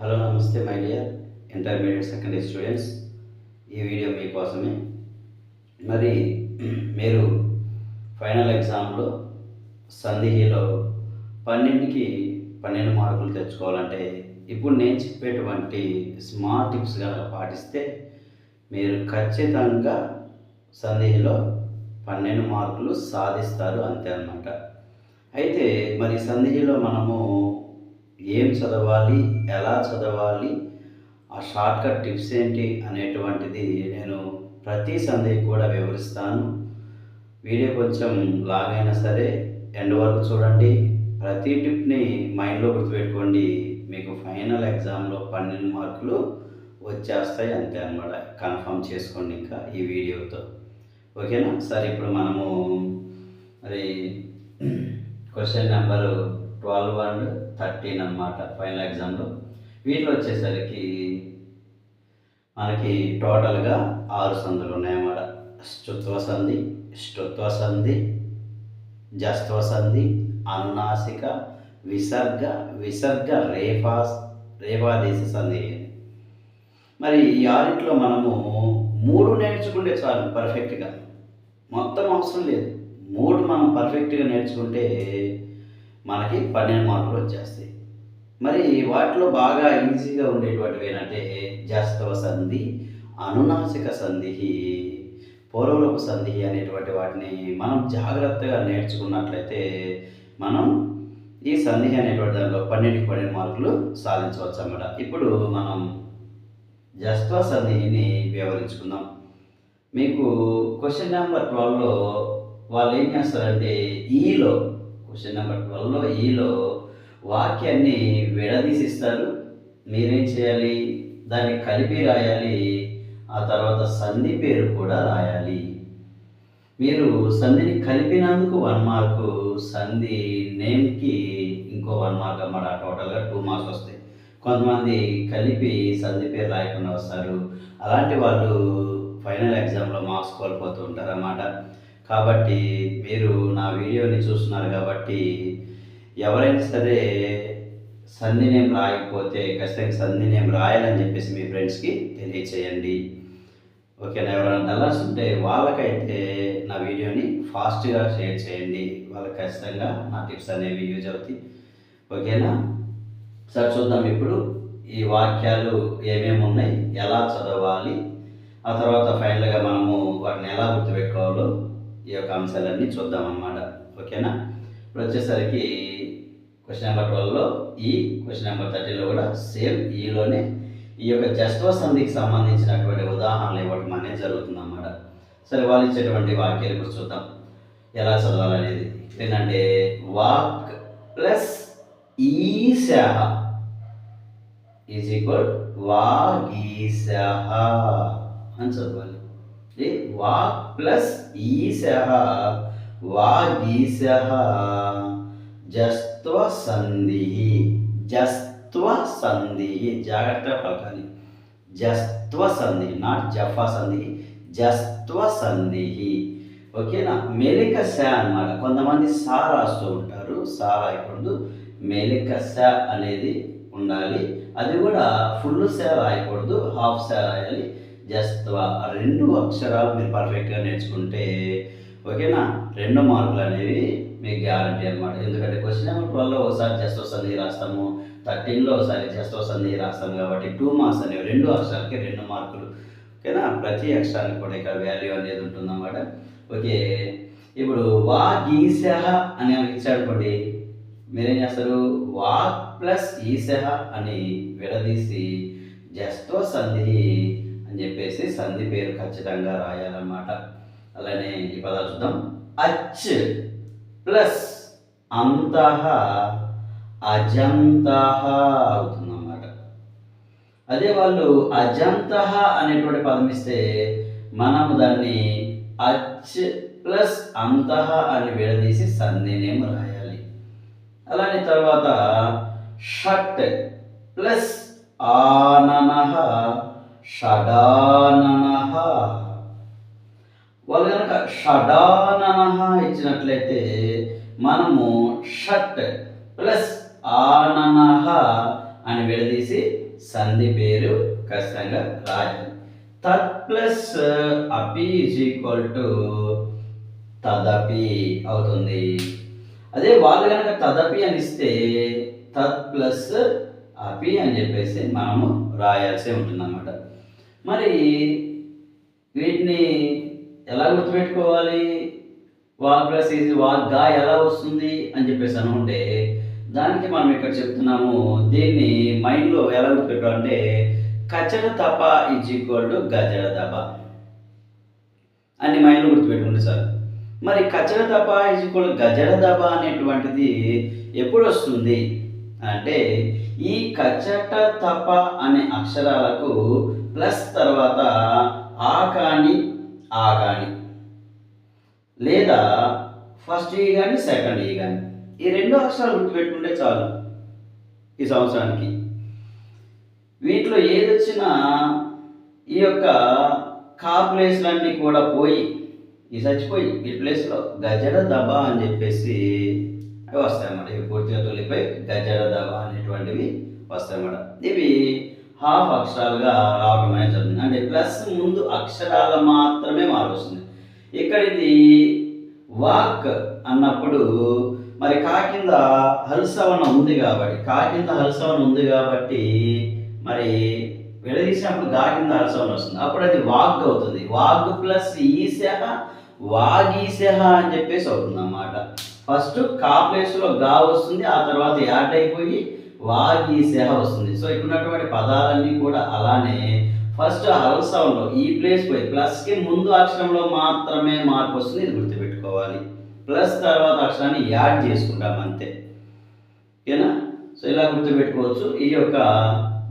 Hello నమస్తే my dear intermediate secondary students. ఈ video మీకోసమే మరి మీరు ఫైనల్ ఎగ్జామ్లో సంధిలో పన్నెండుకి పన్నెండు మార్కులు తెచ్చుకోవాలంటే ఇప్పుడు నేను చెప్పేటువంటి స్మార్ట్ టిప్స్ కనుక పాటిస్తే మీరు ఖచ్చితంగా సంధిహిలో పన్నెండు మార్కులు సాధిస్తారు అంతే అన్నమాట. అయితే మరి సంధిలో మనము ఏం చదవాలి ఎలా చదవాలి ఆ షార్ట్కట్ టిప్స్ ఏంటి అనేటువంటిది నేను ప్రతి సందేహం కూడా వివరిస్తాను. వీడియో కొంచెం లాగ్ అయినా సరే ఎండ్ వరకు చూడండి. ప్రతి టిప్ని మైండ్లో గుర్తుపెట్టుకోండి. మీకు ఫైనల్ ఎగ్జామ్లో పన్నెండు మార్కులు వచ్చేస్తాయి అంతే అనమాట కన్ఫర్మ్ చేసుకోండి ఇంకా ఈ వీడియోతో. ఓకేనా? సరే ఇప్పుడు మనము మరి question number twelve and thirteen అన్నమాట ఫైనల్ ఎగ్జామ్లో. వీటిలో వచ్చేసరికి మనకి టోటల్గా ఆరు సందులు ఉన్నాయన్నమాట. స్తుత్వ సంధి ష్టుత్వ సంధి జస్త్వ సంధి అనునాసిక విసర్గ విసర్గ రేఫా రేఫాదేశ సంధి. మరి ఈ ఆరింట్లో మనము మూడు నేర్చుకుంటే చాలు పర్ఫెక్ట్గా మొత్తం అవసరం లేదు. మూడు మనం పర్ఫెక్ట్గా నేర్చుకుంటే మనకి పన్నెండు మార్కులు వచ్చేస్తాయి. మరి వాటిలో బాగా ఈజీగా ఉండేటువంటివి ఏంటంటే జస్తవ సంధి అనునాసిక సంధి పూర్వలోపు సంధి అనేటువంటి వాటిని మనం జాగ్రత్తగా నేర్చుకున్నట్లయితే మనం ఈ సంధి అనేటువంటి దానిలో పన్నెండుకి పన్నెండు మార్కులు సాధించవచ్చు అన్నమాట. ఇప్పుడు మనం జస్త్వ సంధిని వివరించుకుందాం. మీకు క్వశ్చన్ నెంబర్ ట్వెల్వ్లో వాళ్ళు ఏం చేస్తారంటే ఈలో క్వశ్చన్ నెంబర్ ట్వెల్వ్లో ఈలో వాక్యాన్ని విడదీసిస్తారు. మీరేం చేయాలి? దాన్ని కలిపి రాయాలి. ఆ తర్వాత సంధి పేరు కూడా రాయాలి. మీరు సంధిని కలిపినందుకు వన్ మార్కు సంధి నేమ్కి ఇంకో వన్ మార్క్ అన్నమాట టోటల్గా టూ మార్క్స్ వస్తాయి. కొంతమంది కలిపి సంధి పేరు రాయకుండా వస్తారు. అలాంటి వాళ్ళు ఫైనల్ ఎగ్జామ్లో మార్క్స్ కోల్పోతూ ఉంటారు అన్నమాట కాబట్టి మీరు నా వీడియోని చూస్తున్నారు కాబట్టి ఎవరైనా సరే సంధి నేమ్ రాయకపోతే ఖచ్చితంగా సంధి నేమ్ రాయాలని చెప్పేసి మీ ఫ్రెండ్స్కి తెలియచేయండి. ఓకేనా? ఎవరైనా డల్లర్స్ ఉంటే వాళ్ళకైతే నా వీడియోని ఫాస్ట్గా షేర్ చేయండి. వాళ్ళకి ఖచ్చితంగా నా టిప్స్ అనేవి యూజ్ అవుతాయి. ఓకేనా? సరే చూద్దాం ఇప్పుడు ఈ వాక్యాలు ఏమేమి ఉన్నాయి? ఎలా చదవాలి? ఆ తర్వాత ఫైనల్గా మనము వాటిని ఎలా గుర్తుపెట్టుకోవాలో ఈ యొక్క అంశాలన్నీ చూద్దాం అన్నమాట. ఓకేనా? ఇప్పుడు వచ్చేసరికి క్వశ్చన్ నెంబర్ ట్వెల్వ్లో ఈ క్వశ్చన్ నెంబర్ థర్టీలో కూడా సేమ్ ఈలోనే ఈ యొక్క జస్వ సంధికి సంబంధించినటువంటి ఉదాహరణలు ఇవ్వడం అనేది జరుగుతుందన్నమాట సరే వాళ్ళు ఇచ్చేటువంటి వాక్యాలు ఇప్పుడు చూద్దాం. ఎలా చదవాలనేది? ఏంటంటే వాక్ ప్లస్ ఈశః ఈజ్ ఈక్వల్ వాగీశః అని చదవాలి. వాక్ ప్లస్ ఈశః వాగీశః జస్త్వ సంధి. జస్త్వ సంధి. జాగ్రత్తగా పలకాలి. జస్త్వ సంధి నాట్ జఫా సంధి. జస్త్వ సంధి. ఓకేనా? మెలిక స అన్నమాట. కొంతమంది సా రాస్తూ ఉంటారు. సా రాయకూడదు. మెలిక స అనేది ఉండాలి. అది కూడా ఫుల్ స రాయకూడదు. హాఫ్ స రాయాలి. జస్త్వ రెండు అక్షరాలు మీరు పర్ఫెక్ట్గా నేర్చుకుంటే ఓకేనా? రెండు మార్కులు అనేవి మీకు గ్యారంటీ అనమాట ఎందుకంటే క్వశ్చన్ నెంబర్ ట్వెల్వ్లో ఒకసారి జస్ట్ సంధి రాస్తాము థర్టీన్లో ఒకసారి జస్ట్ సంధి రాస్తాము కాబట్టి టూ మార్క్స్ అనేవి రెండు అక్షరాలకి రెండు మార్కులు ఓకేనా? ప్రతి అక్షరానికి కూడా ఇక్కడ వాల్యూ అనేది ఉంటుందన్నమాట ఓకే ఇప్పుడు వా గీస అని ఇచ్చాడుకోండి మీరేం చేస్తారు? వాక్ ప్లస్ ఈసహ అని విడదీసి జస్తో సంధి అని చెప్పేసి సంధి పేరు ఖచ్చితంగా రాయాలన్నమాట. అలానే ఈ పదాలు చూద్దాం. అచ్ ప్లస్ అంతః అజంతః అవుతుందన్నమాట. అదే వాళ్ళు అజంతః అనేటువంటి పదం ఇస్తే మనము దాన్ని అచ్ ప్లస్ అంతః అని విడదీసి సంధినేమో రాయాలి. అలానే తర్వాత షట్ ప్లస్ ఆననహ షడాననహ. వాళ్ళు కనుక షడాననహ ఇచ్చినట్లయితే మనము షట్ ప్లస్ ఆననహ అని విడదీసి సంధి పేరు ఖచ్చితంగా రాయాలి. తత్ ప్లస్ అపి ఈజ్ ఈక్వల్ టు తదపి అవుతుంది. అదే వాళ్ళు కనుక తదపి అని ఇస్తే తత్ ప్లస్ అపి అని చెప్పేసి మనము రాయాల్సి ఉంటుందన్నమాట. మరి వీటిని ఎలా గుర్తుపెట్టుకోవాలి? వాగ్ ప్లస్ ఈజ్ వాగ్గా ఎలా వస్తుంది అని చెప్పేసి అనుకుంటే దానికి మనం ఇక్కడ చెప్తున్నాము దీన్ని మైండ్లో ఎలా గుర్తుపెట్టాలంటే కచ్చడ తప ఈజ్ ఈక్వల్ టు గజడ తప అని మైండ్లో గుర్తుపెట్టుకుంటే సార్. మరి కచ్చడ తప ఈజ్ ఈక్వల్ గజడ దబ అనేటువంటిది ఎప్పుడు వస్తుంది? అంటే ఈ కచ్చట తప అనే అక్షరాలకు ప్లస్ తర్వాత ఆ కాని ఆ కాని. లేదా ఫస్ట్ ఈ కానీ సెకండ్ ఈ కానీ. ఈ రెండు అక్షరాలు గుర్తుపెట్టుకుంటే చాలు ఈ సంవత్సరానికి. వీటిలో ఏది వచ్చినా ఈ యొక్క కా ప్లేస్లన్నీ కూడా పోయి ఈ చచ్చిపోయి ఈ ప్లేస్లో గజడ దబ అని చెప్పేసి అవి వస్తాయన్నమాట. ఇవి పూర్తిగా తొలిపోయి గజడ దబ అనేటువంటివి వస్తాయన్నమాట. ఇవి హాఫ్ అక్షరాలుగా రావడం అనేది జరుగుతుంది అంటే ప్లస్ ముందు అక్షరాలు మాత్రమే మారుస్తుంది ఇక్కడ ఇది వాక్ అన్నప్పుడు మరి కా కింద హల్సవన ఉంది కాబట్టి కా కింద హల్సవన ఉంది కాబట్టి మరి విడదీసినప్పుడు గా కింద హల్సవన వస్తుంది. అప్పుడు అది వాగ్ అవుతుంది. వాగ్ ప్లస్ ఈశహ వాగీశహ అని చెప్పేసి అవుతుంది అన్నమాట ఫస్ట్ కా ప్లేస్లో గా వస్తుంది ఆ తర్వాత యాడ్ అయిపోయి వాగీశహ వస్తుంది. సో ఇక్కడ ఉన్నటువంటి పదాలన్నీ కూడా అలానే ఫస్ట్ హల్ సౌండ్లో ఈ ప్లేస్ పోయి ప్లస్కి ముందు అక్షరంలో మాత్రమే మార్పు వస్తుంది ఇది గుర్తుపెట్టుకోవాలి. ప్లస్ తర్వాత అక్షరాన్ని యాడ్ చేసుకుంటాం అంతే. ఓకేనా? సో ఇలా గుర్తుపెట్టుకోవచ్చు. ఈ యొక్క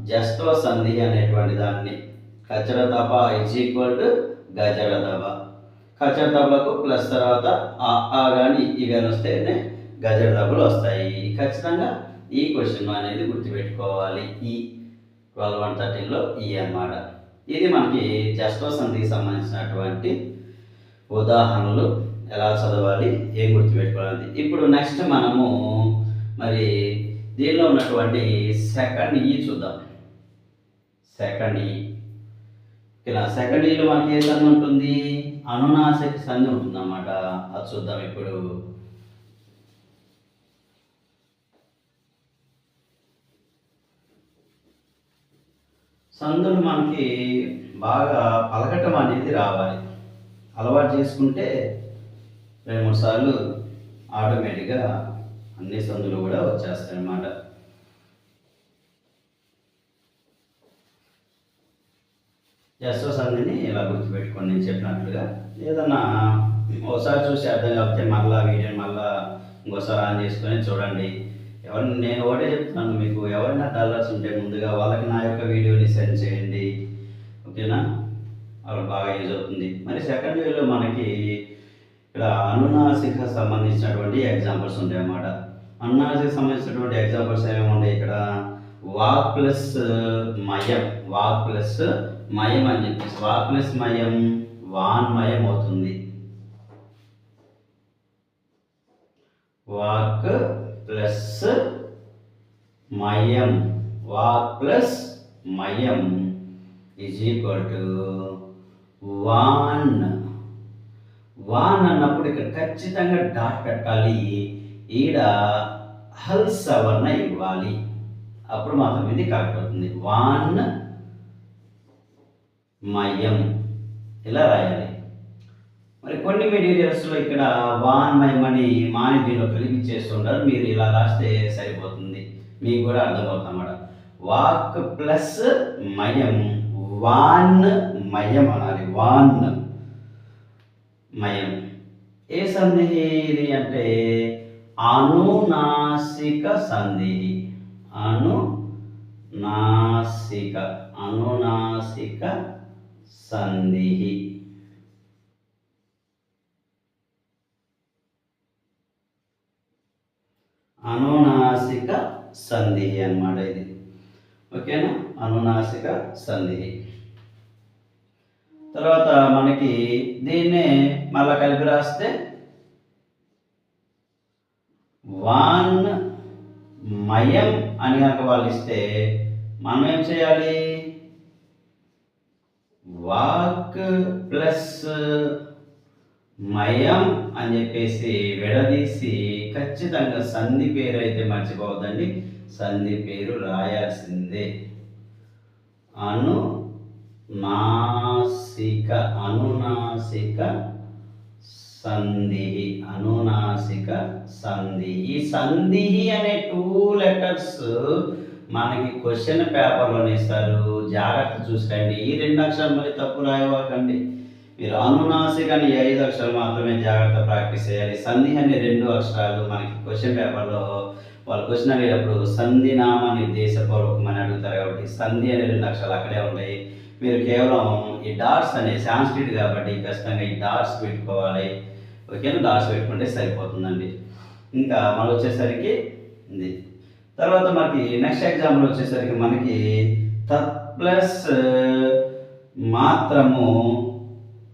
జస్త్వ సంధి అనేటువంటి దాన్ని. కచ్చర ఇజ్ ఈక్వల్ టు గజరతప. తప ప్లస్ తర్వాత ఆ కానీ ఈ కానీ వస్తేనే గజరతపలు వస్తాయి. ఖచ్చితంగా ఈ క్వశ్చన్ అనేది గుర్తుపెట్టుకోవాలి. ఈ ట్వెల్వ్ వన్ థర్టీన్లో ఈ అన్నమాట. ఇది మనకి జస్ట్వ సంధికి సంబంధించినటువంటి ఉదాహరణలు ఎలా చదవాలి ఏం గుర్తుపెట్టుకోవాలి. ఇప్పుడు నెక్స్ట్ మనము మరి దీనిలో ఉన్నటువంటి సెకండ్ ఈ e చూద్దాం. సెకండ్ ఈ ఇలా సెకండ్ ఈలో మనకి ఏ సంధి ఉంటుంది? అనునాసిక సంధి ఉంటుంది అన్నమాట అది చూద్దాం ఇప్పుడు. సందులు మనకి బాగా పలకటం అనేది రావాలి. అలవాటు చేసుకుంటే రెండు మూడు సార్లు ఆటోమేటిక్గా అన్ని సందులు కూడా వచ్చేస్తాయి అన్నమాట ఎస్ఓ సంధిని ఇలా గుర్తుపెట్టుకోండి నేను చెప్పినట్లుగా. ఏదన్నా ఒకసారి చూసి అర్థం కాకపోతే మళ్ళా వీడియోని మళ్ళా ఇంకోసారి ఆన్ చేసుకొని చూడండి. ఎవరిని నేను ఒకటే చెప్తున్నాను మీకు ఎవరైనా డల్లర్స్ ఉంటే ముందుగా వాళ్ళకి నా యొక్క వీడియోని సెండ్ చేయండి. ఓకేనా? వాళ్ళకి బాగా యూజ్ అవుతుంది. మరి సెకండ్ వేలో మనకి ఇక్కడ అనునాసిక సంబంధించినటువంటి ఎగ్జాంపుల్స్ ఉంటాయి అన్నమాట. అనునాసిక సంబంధించినటువంటి ఎగ్జాంపుల్స్ ఏమేమి ఉన్నాయి ఇక్కడ? వాక్ ప్లస్ uh, మయం. వాక్ ప్లస్ మయం అని చెప్పేసి. వాక్ ప్లస్ మయం వాన్మయం అవుతుంది. వాక్ ప్లస్ మయం. వాక్ ప్లస్ మయం ఈజ్ ఈక్వల్ టు వాన్. వాన్ అన్నప్పుడు ఇక్కడ ఖచ్చితంగా డాట్ పెట్టాలి. ఈడ హల్ సవర్ణ ఇవ్వాలి. అప్పుడు మాత్రం ఇది కరెక్ట్ అవుతుంది వాన్ మయం. ఇలా రాయాలి? మరి కొన్ని మెటీరియల్స్లో ఇక్కడ వాన్ మై మనీ మాని దీనిలో కలిపి చేస్తుంటారు మీరు ఇలా రాస్తే సరిపోతుంది. మీకు కూడా అర్థమవుతుంది అన్నమాట వాక్ ప్లస్ మయం వాన్ మయం అనాలి. వాన్ మయం ఏ సంధి ఇది అంటే అనునాసిక సంధి అనునాసిక అనునాసిక సంధి అనునాసిక సంధి అన్నమాట ఇది. ఓకేనా? అనునాసిక సంధి. తర్వాత మనకి దీన్నే మళ్ళా కలిపి రాస్తే వాన్ మయం అని కనుక వాళ్ళు ఇస్తే మనం ఏం చేయాలి? వాక్ ప్లస్ మయం అని చెప్పేసి విడదీసి ఖచ్చితంగా సంధి పేరు అయితే మర్చిపోవద్దండి. సంధి పేరు రాయాల్సిందే. అను నాసిక అనునాసిక సంధి అనునాసిక సంధి. ఈ సంధి అనే టూ లెటర్స్ మనకి క్వశ్చన్ పేపర్లోనే ఇస్తారు. జాగ్రత్త చూసుకోండి. ఈ రెండు అక్షరం మరి తప్పు రాయవాకండి మీరు అనునాసిక అని ఐదు అక్షరాలు మాత్రమే జాగ్రత్త ప్రాక్టీస్ చేయాలి. సంధి అనే రెండు అక్షరాలు మనకి క్వశ్చన్ పేపర్లో వాళ్ళు క్వశ్చన్ అడిగేటప్పుడు సంధి నామ నిర్దేశపూర్వకం అని అడుగుతారు కాబట్టి సంధి అనే రెండు అక్షరాలు అక్కడే ఉంటాయి. మీరు కేవలం ఈ డాట్స్ అనే సాంస్క్రిట్ కాబట్టి ఖచ్చితంగా ఈ డాట్స్ పెట్టుకోవాలి. ఓకేనా? డాట్స్ పెట్టుకుంటే సరిపోతుందండి. ఇంకా మనం వచ్చేసరికి ఇది. తర్వాత మనకి నెక్స్ట్ ఎగ్జామ్లో వచ్చేసరికి మనకి తత్ ప్లస్ మాత్రము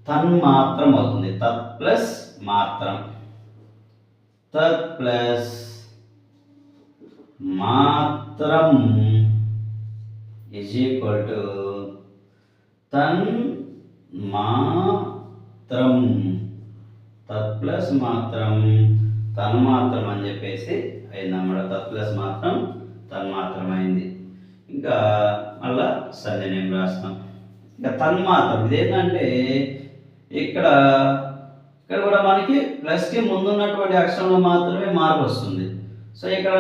తన్మాత్రం అవుతుంది. తత్ ప్లస్ మాత్రం. తత్ ప్లస్ మాత్రం ఇజ్ ఈక్వల్ టు తన్ మాత్రం. తత్ ప్లస్ మాత్రం తన్మాత్రం అని చెప్పేసి అయిందన్నమాట తత్ ప్లస్ మాత్రం తన్మాత్రం అయింది. ఇంకా మళ్ళా సంజనేం రాస్తాం ఇంకా తన్మాత్రం ఇదేంటంటే ఇక్కడ ఇక్కడ కూడా మనకి ప్లస్కి ముందున్నటువంటి అక్షరంలో మాత్రమే మార్పు వస్తుంది. సో ఇక్కడ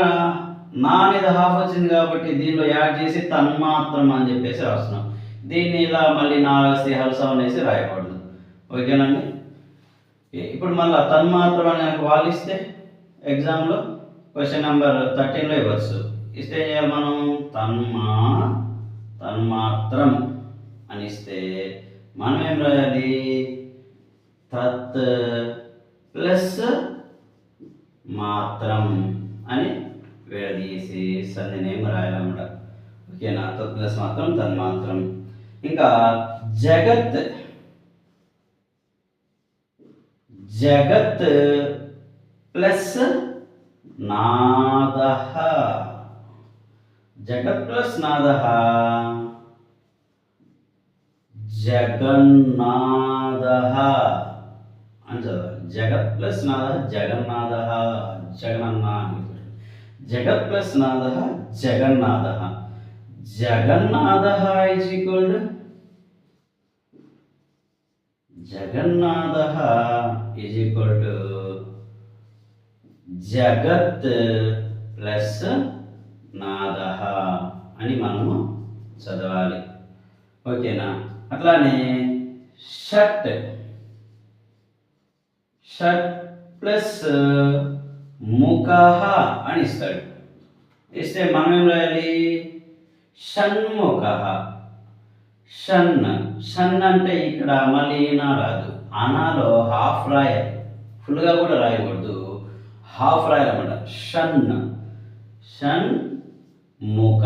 నా అనేది హాఫ్ వచ్చింది కాబట్టి దీనిలో యాడ్ చేసి తన్మాత్రం అని చెప్పేసి రాస్తున్నాం. దీన్ని ఇలా మళ్ళీ నా హల్స హల్సా అనేసి రాయకూడదు. ఓకేనండి ఇప్పుడు మళ్ళీ తన్మాత్రం అని కనుక వాళ్ళు ఇస్తే ఎగ్జామ్లో క్వశ్చన్ నెంబర్ థర్టీన్లో ఇవ్వచ్చు. ఇస్తే ఏం చేయాలి మనం? తన్మా తన్మాత్రం అని ఇస్తే మనం ఏం రాయాలి? తత్ ప్లస్ మాత్రం అని విడదీసి సంధినేం రాయాలన్నమాట. ఓకేనా? తత్ ప్లస్ మాత్రం తన్మాత్రం ఇంకా జగత్ జగత్ ప్లస్ నాద. జగత్ ప్లస్ నాద. జగన్నాథ అని చదవాలి జగత్ ప్లస్ నాద జగన్నాథ జగనన్న అని గుర్తు. జగత్ ప్లస్ నాద జగన్నాథ జగన్నాథ ఇజ్ ఈక్వల్ జగన్నాథ ఈజ్ ఈక్వల్ టు జగత్ ప్లస్ నాద అని మనము చదవాలి. ఓకేనా అట్లానే షట్ షట్ ప్లస్ ముఖ అని ఇస్తాడు. ఇస్తే మనం ఏం రాయాలి? షణ్ముఖ షన్ షన్ అంటే ఇక్కడ మళ్ళీ రాదు. అనాలో హాఫ్ రాయాలి. ఫుల్గా కూడా రాయకూడదు. హాఫ్ రాయాలన్నమాట. షన్ షన్ ముఖ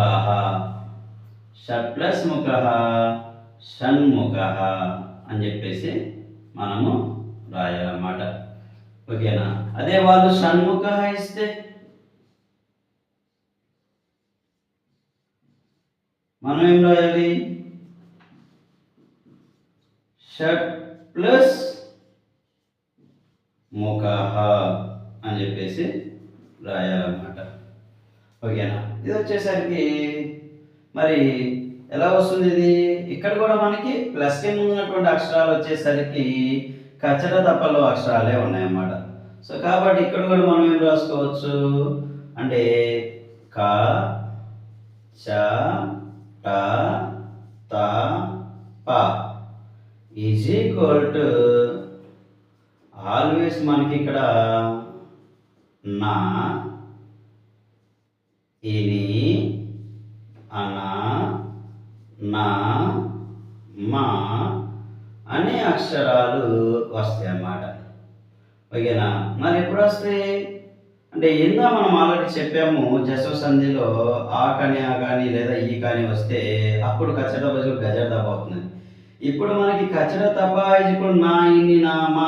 షట్ ప్లస్ ముఖ షణ్ముఖ అని చెప్పేసి మనము రాయాలన్నమాట. ఓకేనా? అదే వాళ్ళు షణ్ముఖ ఇస్తే మనం ఏం రాయాలి షట్ ప్లస్ ముఖ అని చెప్పేసి రాయాలన్నమాట. ఓకేనా? ఇది వచ్చేసరికి మరి ఎలా వస్తుంది ఇది? ఇక్కడ కూడా మనకి ప్లస్కి ఉన్నటువంటి అక్షరాలు వచ్చేసరికి కచ్చట తప్పలో అక్షరాలే ఉన్నాయన్నమాట. సో కాబట్టి ఇక్కడ కూడా మనం ఏం రాసుకోవచ్చు? అంటే క చ ట త ప. ఈజ్ ఈక్వల్ టు ఆల్వేస్ మనకి ఇక్కడ నా అక్షరాలు వస్తాయి అన్నమాట ఓకేనా? మరి ఎప్పుడు వస్తాయి? అంటే ఏందో మనం ఆల్రెడీ చెప్పాము జశవ సంధిలో ఆ కానీ ఆ కానీ లేదా ఈ కానీ వస్తే అప్పుడు కచ్చట బజు గజడ దెబ్బ అవుతుంది ఇప్పుడు మనకి కచ్చడ తప్ప ఇప్పుడు నా ఇన్ని నా మా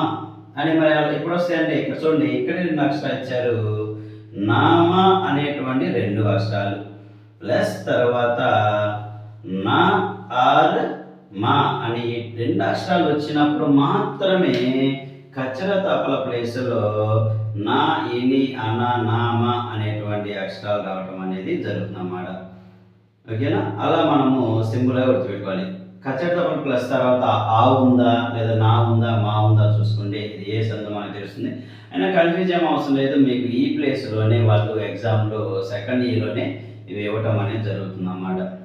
అని మరి అలా ఎప్పుడు వస్తాయి అంటే ఇక్కడ చూడండి ఇక్కడ రెండు అక్షరాలు ఇచ్చారు. నామ అనేటువంటి రెండు అక్షరాలు. ప్లస్ తర్వాత నా ఆర్ మా అని రెండు అక్షరాలు వచ్చినప్పుడు మాత్రమే కచ్చర తపల ప్లేస్లో నా ఇని అన నామ అనేటువంటి అక్షరాలు రావటం అనేది జరుగుతుందన్నమాట. ఓకేనా? అలా మనము సింపుల్గా గుర్తుపెట్టుకోవాలి. కచ్చర తపల ప్లస్ తర్వాత ఆ ఉందా లేదా నా ఉందా మా ఉందా చూసుకుంటే ఇది ఏ సందో మనకు తెలుస్తుంది. అయినా కన్ఫ్యూజ్ ఏం అవసరం లేదు. మీకు ఈ ప్లేస్లోనే వాళ్ళు ఎగ్జామ్లో సెకండ్ ఇయర్లోనే ఇవి ఇవ్వటం అనేది జరుగుతుంది అన్నమాట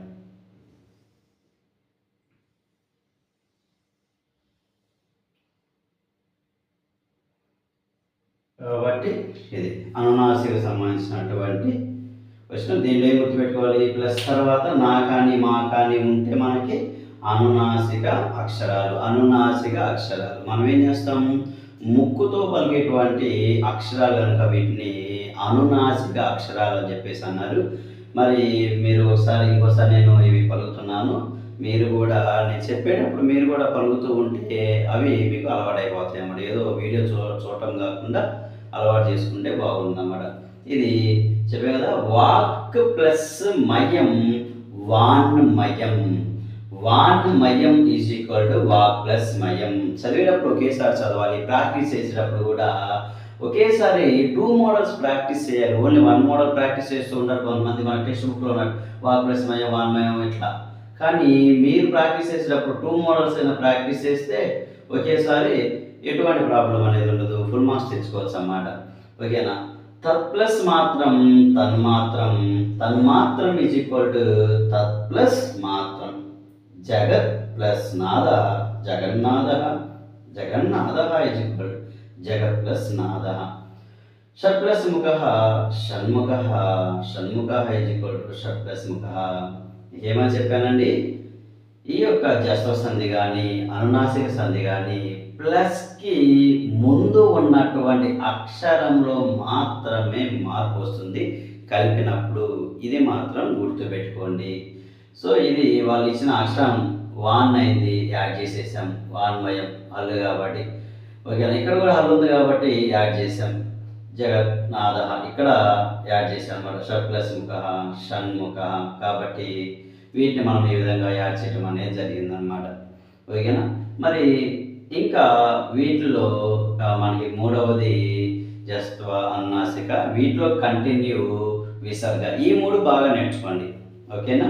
కాబట్టి ఇది అనునాసిక సంబంధించినటువంటి క్వశ్చన్ దీనిలో ఏం గుర్తుపెట్టుకోవాలి? ప్లస్ తర్వాత నా కానీ మా కానీ ఉంటే మనకి అనునాసిక అక్షరాలు అనునాసిక అక్షరాలు. మనం ఏం చేస్తాం ముక్కుతో పలికేటువంటి అక్షరాలు కనుక వీటిని అనునాసిక అక్షరాలు అని చెప్పేసి అన్నారు. మరి మీరు ఒకసారి ఇంకోసారి నేను ఇవి పలుకుతున్నాను. మీరు కూడా నేను చెప్పేటప్పుడు మీరు కూడా పలుకుతూ ఉంటే అవి మీకు అలవాటైపోతాయి అన్నమాట ఏదో వీడియో చూ చూడటం కాకుండా అలవాటు చేసుకుంటే బాగుందన్నమాట. ఇది చెప్పే కదా వాక్ ప్లస్ మయం వాన్ మయం. వాన్ మయం ఈజ్ ఈక్వల్ టు వాక్ ప్లస్ మయం. చదివేటప్పుడు ఒకేసారి చదవాలి ప్రాక్టీస్ చేసేటప్పుడు కూడా. ఒకేసారి టూ మోడల్స్ ప్రాక్టీస్ చేయాలి. ఓన్లీ వన్ మోడల్ ప్రాక్టీస్ చేస్తూ ఉంటారు కొంతమంది మన టెక్స్ట్ బుక్లో ఉన్నారు వాక్ ప్లస్ మయం వాన్ మయం ఇట్లా. కానీ మీరు ప్రాక్టీస్ చేసేటప్పుడు టూ మోడల్స్ అయినా ప్రాక్టీస్ చేస్తే ఒకేసారి ఎటువంటి ప్రాబ్లం అనేది ఉండదు. ఫుల్ మార్క్స్ తెచ్చుకోవచ్చు అన్నమాట ఓకేనా తత్ ప్లస్ మాత్రం తన్మాత్రం తన్మాత్రం ఈజ్ ఈక్వల్ టు తత్ ప్లస్ మాత్రం. జగత్ ప్లస్ నాద జగన్నాథ జగన్నాథ ఈజ్ ఈక్వల్ జగత్ ప్లస్ నాద షట్ ప్లస్ ముఖ షణ్ముఖ షణ్ముఖ ఈజ్ ఈక్వల్ టు షట్ ప్లస్ ముఖ. ఏమని చెప్పానండి? ఈ యొక్క జస్వ సంధి కానీ అనునాసిక సంధి కానీ ప్లస్కి ముందు ఉన్నటువంటి అక్షరంలో మాత్రమే మార్పు వస్తుంది. కలిపినప్పుడు ఇది మాత్రం గుర్తుపెట్టుకోండి. సో ఇది వాళ్ళు ఇచ్చిన అక్షరం వాన్ అయింది యాడ్ చేసేసాం. వాన్మయం హల్లు కాబట్టి. ఓకేనా? ఇక్కడ కూడా హల్లు ఉంది కాబట్టి యాడ్ చేసాం. జగన్నాథ ఇక్కడ యాడ్ చేసాం అనమాట షట్ ప్లస్ ముఖ షణ్ముఖ కాబట్టి వీటిని మనం ఈ విధంగా యాడ్ చేయడం అనేది జరిగిందనమాట ఓకేనా? మరి ఇంకా వీటిలో మనకి మూడవది జస్త్వ అన్నాసిక వీటిలో కంటిన్యూ విసర్గ ఈ మూడు బాగా నేర్చుకోండి. ఓకేనా?